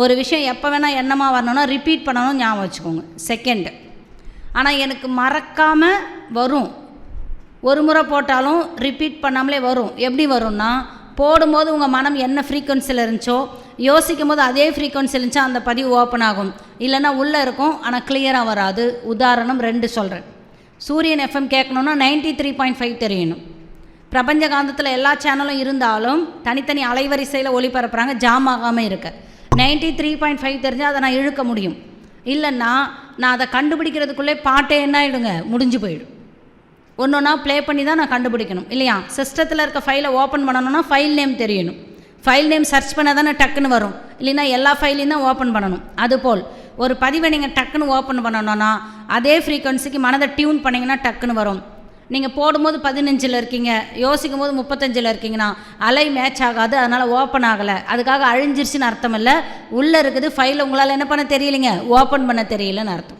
ஒரு விஷயம் எப்போ வேணால் என்னமாக வரணும்னா ரிப்பீட் பண்ணணும் ஞாபகம் வச்சுக்கோங்க. செகண்டு ஆனால் எனக்கு மறக்காமல் வரும். ஒரு முறை போட்டாலும் ரிப்பீட் பண்ணாமலே வரும். எப்படி வரும்னா போடும்போது உங்கள் மனம் என்ன ஃப்ரீக்வன்சியில் இருந்துச்சோ யோசிக்கும் போது அதே ஃப்ரீக்வன்சியில் இருந்துச்சா அந்த பதிவு ஓப்பன் ஆகும். இல்லைன்னா உள்ளே இருக்கும் ஆனால் கிளியராக வராது. உதாரணம் ரெண்டு சொல்கிறேன் சூரியன் எஃப்எம் கேட்கணுன்னா நைன்ட்டி த்ரீ பாயிண்ட் ஃபைவ் தெரியணும். பிரபஞ்ச காந்தத்தில் எல்லா சேனலும் இருந்தாலும் தனித்தனி அலைவரிசையில் ஒளிபரப்புறாங்க ஜாம் ஆகாமல் இருக்க. நைன்ட்டி த்ரீ பாயிண்ட் ஃபைவ் தெரிஞ்சால் அதை நான் இழுக்க முடியும். இல்லைன்னா நான் அதை கண்டுபிடிக்கிறதுக்குள்ளே பாட்டே என்ன ஆகிடுங்க முடிஞ்சு போயிடும். ஒன்று ஒன்றா ப்ளே பண்ணி தான் நான் கண்டுபிடிக்கணும். இல்லையா? சிஸ்டத்தில் இருக்க ஃபைலை ஓப்பன் பண்ணணும்னா ஃபைல் நேம் தெரியணும். ஃபைல் நேம் சர்ச் பண்ணால் தானே டக்குன்னு வரும். இல்லைன்னா எல்லா ஃபைலையும் தான் ஓப்பன் பண்ணணும். அதுபோல் ஒரு பதிவை நீங்கள் டக்குன்னு ஓப்பன் பண்ணணும்னா அதே ஃப்ரீக்வன்சிக்கு மனதை டியூன் பண்ணிங்கன்னா டக்குன்னு வரும். நீங்கள் போடும்போது பதினஞ்சில் இருக்கீங்க யோசிக்கும் போது முப்பத்தஞ்சில் இருக்கீங்கன்னா அலை மேட்ச் ஆகாது அதனால் ஓப்பன் ஆகலை. அதுக்காக அழிஞ்சிருச்சுன்னு அர்த்தம் இல்லை. உள்ளே இருக்குது ஃபைலை உங்களால் என்ன பண்ண தெரியலைங்க? ஓப்பன் பண்ண தெரியலன்னு அர்த்தம்.